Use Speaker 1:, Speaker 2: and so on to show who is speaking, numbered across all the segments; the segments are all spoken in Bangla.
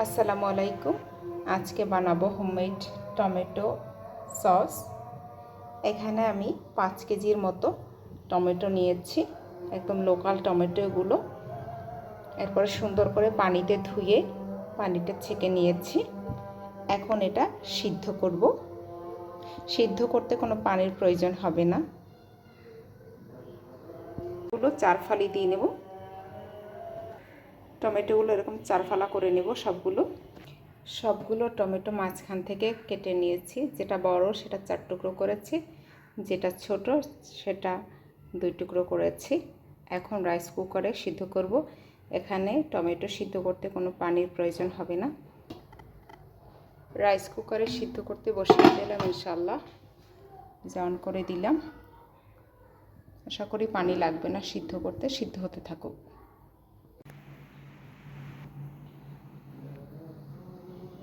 Speaker 1: আসসালামু আলাইকুম। আজকে বানাবো হোমমেড টমেটো সস। এখানে আমি পাঁচ কেজির মতো টমেটো নিয়েছি, একদম লোকাল টমেটোগুলো এরপরে সুন্দর করে পানিতে ধুয়ে, পানিটা ছেঁকে নিয়েছি। এখন এটা সিদ্ধ করব। সিদ্ধ করতে কোনো পানির প্রয়োজন হবে না। গুলো চার ফালি দিয়ে নেব। টমেটোগুলো এরকম চারফালা করে নেব সবগুলো। সবগুলো টমেটো মাঝখান থেকে কেটে নিয়েছি। যেটা বড় সেটা চার টুকরো করেছি, যেটা ছোট সেটা দুই টুকরো করেছি। এখন রাইস কুকারে সিদ্ধ করব। এখানে টমেটো সিদ্ধ করতে কোনো পানির প্রয়োজন হবে না। রাইস কুকারে সিদ্ধ করতে বসিয়ে দিলাম ইনশাল্লাহ জান করে দিলাম। আশা করি পানি লাগবে না সিদ্ধ করতে, সিদ্ধ হতে থাকুক।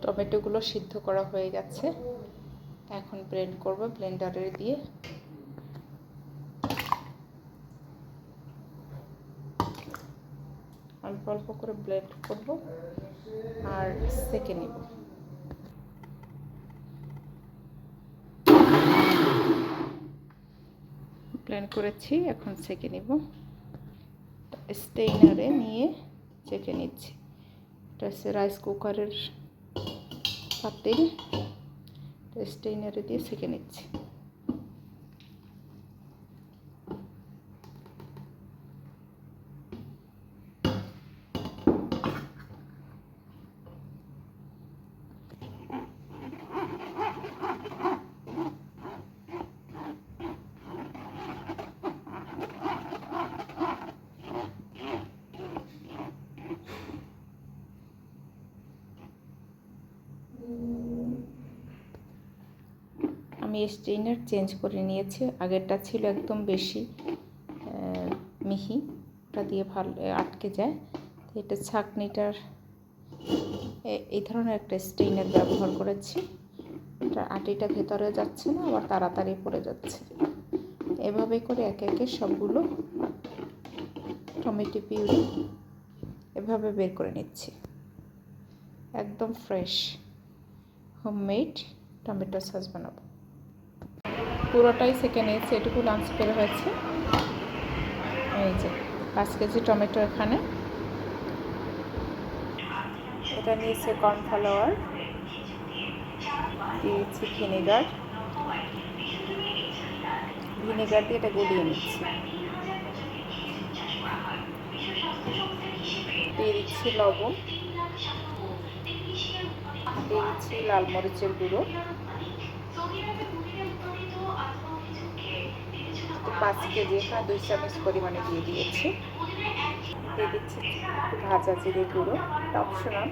Speaker 1: টমেটোগুলো সিদ্ধ করা হয়ে গেছে। এখন ব্লেন্ড করব ব্লেন্ডারে দিয়ে। অল্প অল্প করে ব্লেন্ড করব আর সেকে নেব। ব্লেন্ড করেছি, এখন সেকে নেব। স্টেইনারে নিয়ে চেকে নিচ্ছি। এটা হচ্ছে রাইস কুকারের পাতিল স্টেইনারে দিয়ে সেঁকে নিচ্ছি। আমি স্ট্রেনার চেঞ্জ করে নিয়েছি। আগেরটা ছিল একদম বেশি মিহি, ওটা দিয়ে ভালো আটকে যায়। তো এটা ছাকনিটার এই ধরনের একটা স্ট্রেনার ব্যবহার করেছি। এটা আটিটা ভেতরে যাচ্ছে না, আবার তাড়াতাড়ি পড়ে যাচ্ছে। এভাবে করে একে একে সবগুলো টমেটো পিউরি এভাবে বের করে নিচ্ছি। একদম ফ্রেশ হোমমেড টমেটো সস বানাবো। পুরোটাই সেকে নিয়েছি, এটুকু লাঞ্চ করে হয়েছে। এই যে, পাঁচ কেজি টমেটো এখানে। এটা নিয়েছে কর্নফ্লাওয়ার দিয়েছি ভিনেগার ভিনেগার দিয়ে এটা গলিয়ে নিচ্ছি। দিয়ে দিচ্ছি লবণ। দিয়ে দিচ্ছি লাল মরিচের গুঁড়ো। পাঁচ কেজি এখানে দুই চামচ পরিমাণে দিয়ে দিয়েছি। দিয়ে দিচ্ছি ভাজা জিরে গুঁড়ো অপশনাল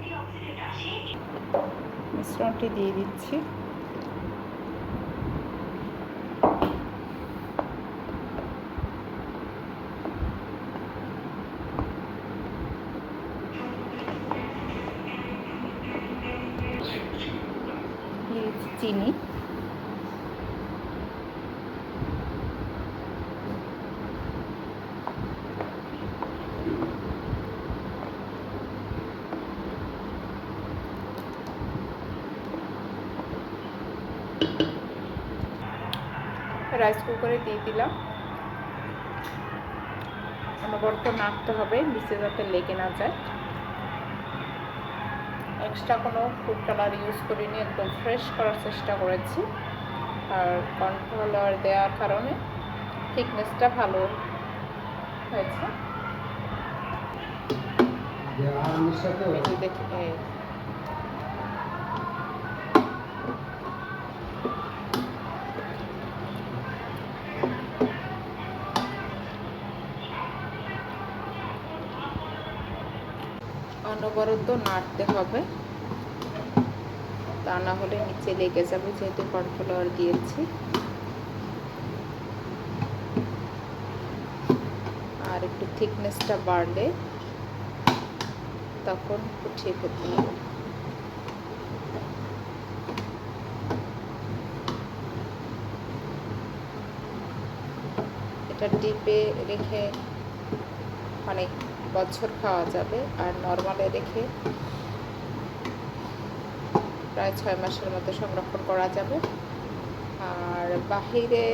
Speaker 1: মিশ্রণটি দিয়ে দিচ্ছি চিনি। রাইস কুকারে দিয়ে দিলাম। অনবরত নাড়তে হবে নিচে যাতে লেগে না যায়। এক্সট্রা কোনো ফুড কালার ইউজ করিনি একদম ফ্রেশ করার চেষ্টা করেছি। আর কর্নফ্লাওয়ার দেওয়ার কারণে থিকনেসটা ভালো হয়েছে। দেখি অনবরত নাড়তে হবে। তা না হলে নিচে লেগে যাবে, যেহেতু কর্নফ্লাওয়ার দিয়েছি। আর একটু থিকনেসটা বাড়লে তখন উঠিয়ে ফেলতে হবে। এটা ডিপে রেখে অনেক বছর খাওয়া যাবে, আর নর্মালে রেখে প্রায় ছয় মাসের মতো সংরক্ষণ করা যাবে। আর বাহিরে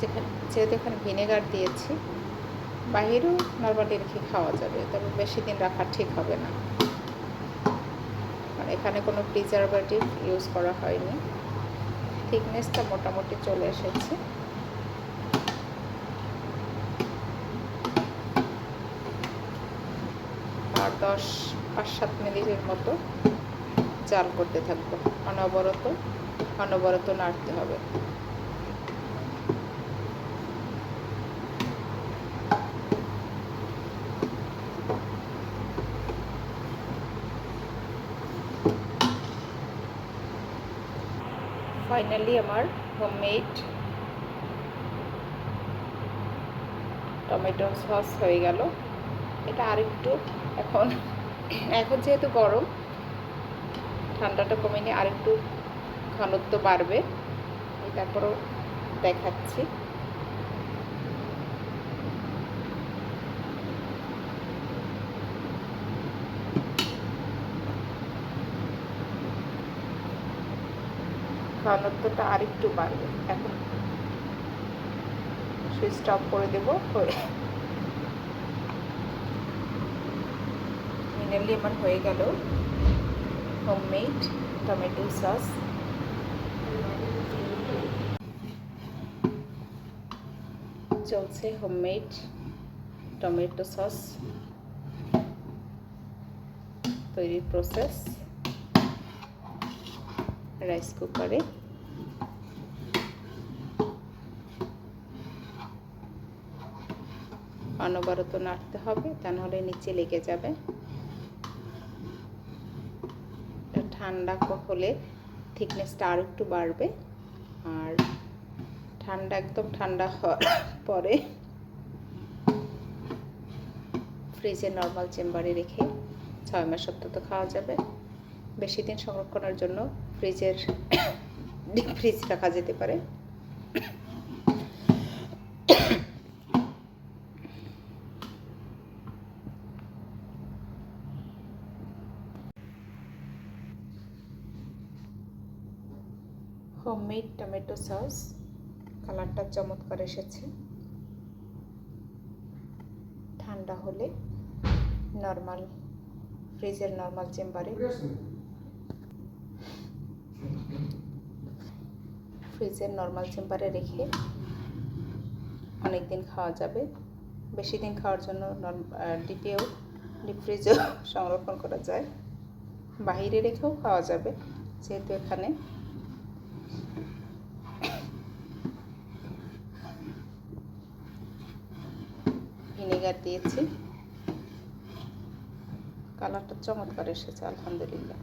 Speaker 1: যেখানে, যেহেতু এখানে ভিনেগার দিয়েছি, বাহিরেও নর্মালি রেখে খাওয়া যাবে, তবে বেশি দিন রাখা ঠিক হবে না। আর এখানে কোনো প্রিজারভেটিভ ইউজ করা হয়নি। থিকনেসটা মোটামুটি চলে এসেছে। দশ, পাঁচ, সাত মিনিটের মতো জাল করতে থাকব। অনবরত অনবরত নাড়তে হবে। ফাইনালি আমার হোমমেড টমেটো সস হয়ে গেল। এটা আরেকটু এখন। এখন যেহেতু গরম, ঠান্ডাটা কমে নিয়ে আরেকটু ঘনত্ব বাড়বে। তারপরও দেখাচ্ছি। ঘনত্বটা আরেকটু বাড়বে। এখন সুইচটা অফ করে দেবো ফাইনালি আমার হয়ে গেল হোমমেড টমেটো সস চলছে হোমমেড টমেটো সস তৈরির প্রসেস রাইস কুকারে অনবরত নাড়তে হবে, তা নাহলে নিচে লেগে যাবে। ঠান্ডা হলে থিকনেসটা আর একটু বাড়বে। আর ঠান্ডা একদম ঠান্ডা হওয়ার পরে ফ্রিজে নর্মাল চেম্বারে রেখে ছয় মাস অন্তত খাওয়া যাবে। বেশি দিন সংরক্ষণের জন্য ফ্রিজের ফ্রিজ রাখা যেতে পারে। Homemade tomato sauce. কালারটা চমৎকার এসেছে। ঠান্ডা হলে নর্মাল, ফ্রিজের নর্মাল চেম্বারে। ফ্রিজের নর্মাল চেম্বারে রেখে অনেক দিন খাওয়া যাবে। বেশি দিন খাওয়ার জন্য ডিপেও, ডিপ ফ্রিজেও সংরক্ষণ করা যায়। বাহিরে রেখেও খাওয়া যাবে। যেহেতু এখানে ভিনেগার দিয়েছি। কালারটা চমৎকার এসেছে আলহামদুলিল্লাহ।